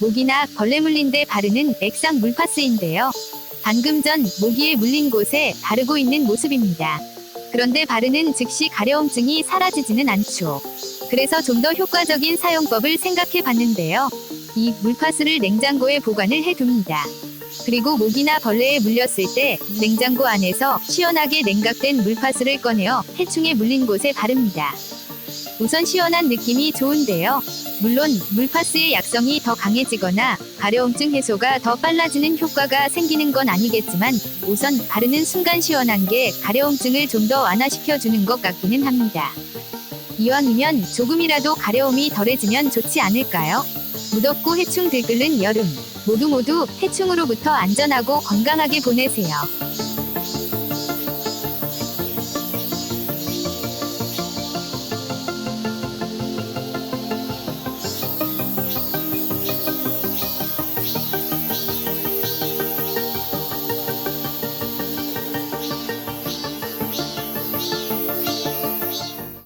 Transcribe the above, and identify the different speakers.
Speaker 1: 모기나 벌레 물린 데 바르는 액상 물파스인데요. 방금 전 모기에 물린 곳에 바르고 있는 모습입니다. 그런데 바르는 즉시 가려움증이 사라지지는 않죠. 그래서 좀 더 효과적인 사용법을 생각해 봤는데요. 이 물파스를 냉장고에 보관을 해 둡니다. 그리고 모기나 벌레에 물렸을 때 냉장고 안에서 시원하게 냉각된 물파스를 꺼내어 해충에 물린 곳에 바릅니다. 우선 시원한 느낌이 좋은데요. 물론 물파스의 약성이 더 강해지거나 가려움증 해소가 더 빨라지는 효과가 생기는 건 아니겠지만 우선 바르는 순간 시원한 게 가려움증을 좀 더 완화시켜 주는 것 같기는 합니다. 이왕이면 조금이라도 가려움이 덜해지면 좋지 않을까요? 무덥고 해충 들끓는 여름 모두 모두 해충으로부터 안전하고 건강하게 보내세요.